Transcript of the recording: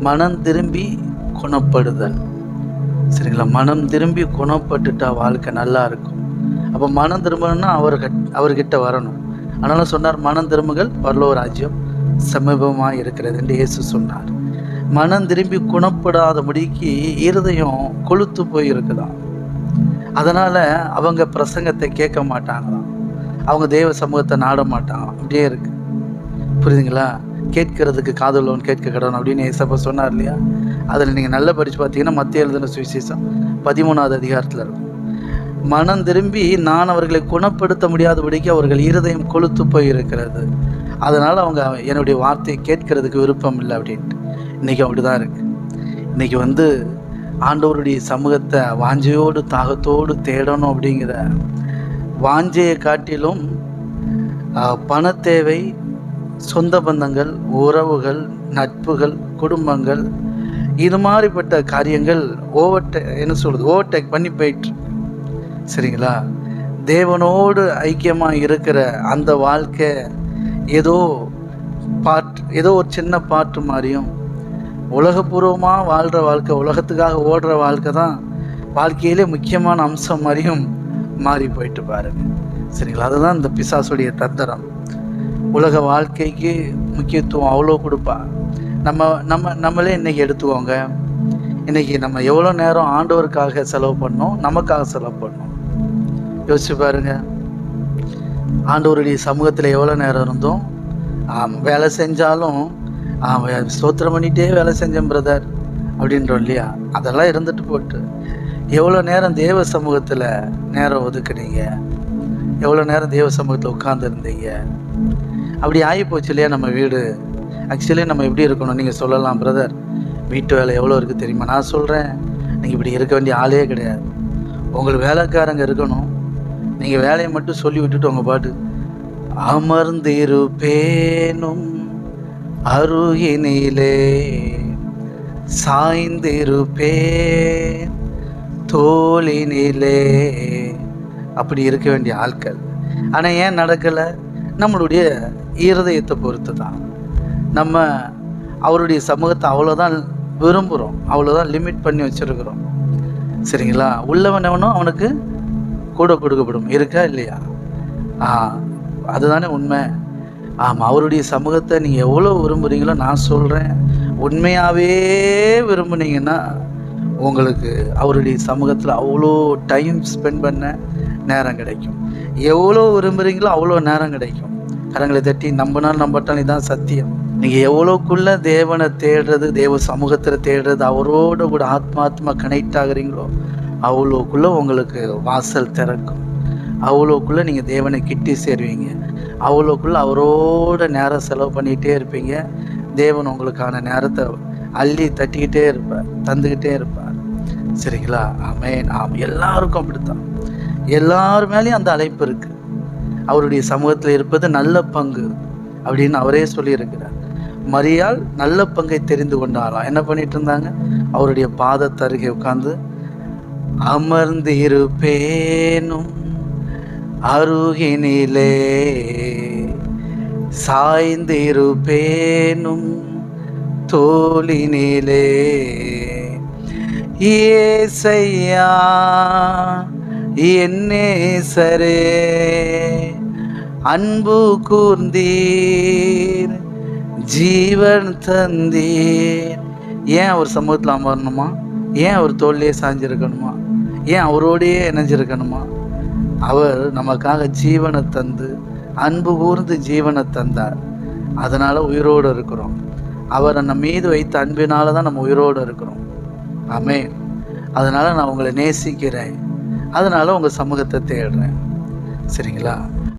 மனம் திரும்பி குணப்படுதல். சரிங்களா? மனம் திரும்பி குணப்பட்டுட்டா வாழ்க்கை நல்லா இருக்கும். அப்போ மனம் திரும்பணும்னா அவர்கிட்ட அவர்கிட்ட வரணும். அதனால சொன்னார் மனம் திரும்புகள் பரலோ ராஜ்யம் சமீபமாக இருக்கிறது என்று இயேசு சொன்னார். மனம் திரும்பி குணப்படாத முடிக்கு இருதயம் கொளுத்து போயிருக்குதாம் அதனால் அவங்க பிரசங்கத்தை கேட்க மாட்டாங்களாம். அவங்க தெய்வ சமூகத்தை நாட மாட்டான் அப்படியே இருக்கு. புரியுதுங்களா? கேட்கறதுக்கு காதலோன் கேட்க கடவுன் அப்படின்னு ஏசப்பா சொன்னார் இல்லையா? அதில் நீங்கள் நல்லா படித்து பார்த்தீங்கன்னா மத்திய எழுதின சுவிசேஷம் பதிமூணாவது அதிகாரத்தில் இருக்கும். மனம் திரும்பி நான் அவர்களை குணப்படுத்த முடியாதபடிக்கு அவர்கள் இருதயம் கொளுத்து போய் இருக்கிறது அதனால் அவங்க என்னுடைய வார்த்தையை கேட்கறதுக்கு விருப்பம் இல்லை அப்படின்ட்டு. இன்றைக்கி அப்படி தான் இருக்குது இன்றைக்கி வந்து ஆண்டவருடைய சமூகத்தை வாஞ்சையோடு தாகத்தோடு தேடணும் அப்படிங்கிற வாஞ்சையை காட்டிலும் பண பணத்தேவை சொந்த பந்தங்கள் உறவுகள் நட்புகள் குடும்பங்கள் இது மாதிரிப்பட்ட காரியங்கள் ஓவர்டே என்ன சொல்கிறது ஓவர்டேக் பண்ணி போயிட்டு சரிங்களா? தேவனோடு ஐக்கியமாக இருக்கிற அந்த வாழ்க்கை ஏதோ பாட் ஏதோ ஒரு சின்ன பாட்டு மாதிரியும் உலகபூர்வமாக வாழ்கிற வாழ்க்கை உலகத்துக்காக ஓடுற வாழ்க்கை தான் வாழ்க்கையிலே முக்கியமான அம்சம் மாதிரியும் மாறி போயிட்டு பாருங்க. சரிங்களா? அதுதான் இந்த பிசாசுடைய தந்திரம். உலக வாழ்க்கைக்கு முக்கியத்துவம் அவ்வளோ கொடுப்பான் நம்ம நம்ம நம்மளே இன்றைக்கி எடுத்துக்கோங்க. இன்றைக்கி நம்ம எவ்வளோ நேரம் ஆண்டவருக்காக செலவு பண்ணோம் நமக்காக செலவு பண்ணோம். யோசிச்சு பாருங்க. ஆண்டவருடைய சமூகத்தில் எவ்வளோ நேரம் இருந்தோம்? ஆம், வேலை செஞ்சாலும் ஆ, வே- ஸ்தோத்திரம் வேலை செஞ்சேன் பிரதர் அப்படின்றோம் இல்லையா? அதெல்லாம் இருந்துட்டு போட்டு. எவ்வளோ நேரம் தேவ சமூகத்தில் நேரம் ஒதுக்குனீங்க? எவ்வளோ நேரம் தேவ சமூகத்தில் உட்காந்துருந்தீங்க அப்படி ஆகி போச்சு இல்லையா நம்ம வீடு. ஆக்சுவலி நம்ம எப்படி இருக்கணும்? நீங்கள் சொல்லலாம் பிரதர் வீட்டு வேலை எவ்வளோ இருக்குது தெரியுமா? நான் சொல்கிறேன் நீங்கள் இப்படி இருக்க வேண்டிய ஆளே கிடையாது. உங்களுக்கு வேலைக்காரங்க இருக்கணும். நீங்கள் வேலையை மட்டும் சொல்லி விட்டுட்டு உங்கள் பாட்டு. அமர்ந்திருப்பேனும் அருகினிலே. சாய்ந்திருப்பேன் தோளினிலே. அப்படி இருக்க வேண்டிய ஆட்கள். ஆனால் ஏன் நடக்கலை? நம்மளுடைய இருதயத்தை பொறுத்து தான் நம்ம அவருடைய சமூகத்தை அவ்வளோதான் விரும்புகிறோம் அவ்வளோதான் லிமிட் பண்ணி வச்சுருக்குறோம். சரிங்களா? உள்ளவனவனும் அவனுக்கு கூட கொடுக்கப்படும். இருக்கா இல்லையா? ஆ அதுதானே உண்மை. ஆமாம் அவருடைய சமூகத்தை நீங்கள் எவ்வளோ விரும்புகிறீங்களோ நான் சொல்கிறேன் உண்மையாகவே விரும்புனீங்கன்னா உங்களுக்கு அவருடைய சமூகத்தில் அவ்வளோ டைம் ஸ்பெண்ட் பண்ண நேரம் கிடைக்கும். எவ்வளோ விரும்புகிறீங்களோ அவ்வளோ நேரம் கிடைக்கும். கரங்களை தட்டி நம்பினால் நம்பட்டால் இதுதான் சத்தியம். நீங்கள் எவ்வளோக்குள்ள தேவனை தேடுறது தேவ சமூகத்தில் தேடுறது அவரோட கூட ஆத்மாத்மா கனெக்ட் ஆகுறீங்களோ அவ்வளோக்குள்ள உங்களுக்கு வாசல் திறக்கும். அவ்வளோக்குள்ளே நீங்கள் தேவனை கிட்டி சேருவீங்க. அவ்வளோக்குள்ள அவரோட நேரம் செலவு பண்ணிகிட்டே இருப்பீங்க. தேவன் உங்களுக்கான நேரத்தை அள்ளி தட்டிக்கிட்டே இருப்பார் தந்துக்கிட்டே இருப்பார். சரிங்களா? ஆமென். ஆம் எல்லாருக்கும் அப்படித்தான். எல்லார் மேலேயும் அந்த அழைப்பு இருக்கு. அவருடைய சமூகத்தில் இருப்பது நல்ல பங்கு அப்படின்னு அவரே சொல்லியிருக்கிறார். மரியால் நல்ல பங்கை தெரிந்து கொண்டாராம் என்ன பண்ணிட்டு இருந்தாங்க அவருடைய பாதத்தருகே உட்கார்ந்து அமர்ந்து இருப்பேனும் அருகினிலே சாய்ந்து இருப்பேனும் தோளினிலே ஏசையா என்னேசரே அன்பு கூர்ந்தீர் ஜீவன் தந்தீர். ஏன் அவர் சமூகத்தில் அமரணுமா? ஏன் அவர் தோல்லையே சாஞ்சிருக்கணுமா? ஏன் அவரோடையே இணைஞ்சிருக்கணுமா? அவர் நமக்காக ஜீவனை தந்து அன்பு கூர்ந்து ஜீவனை தந்தார். அதனால் உயிரோடு இருக்கிறோம். அவர் நம்ம மீது வைத்த அன்பினால தான் நம்ம உயிரோடு இருக்கிறோம். ஆமென். அதனால் நான் உங்களை நேசிக்கிறேன். அதனால் உங்கள் சமூகத்தை தேடுறேன். சரிங்களா?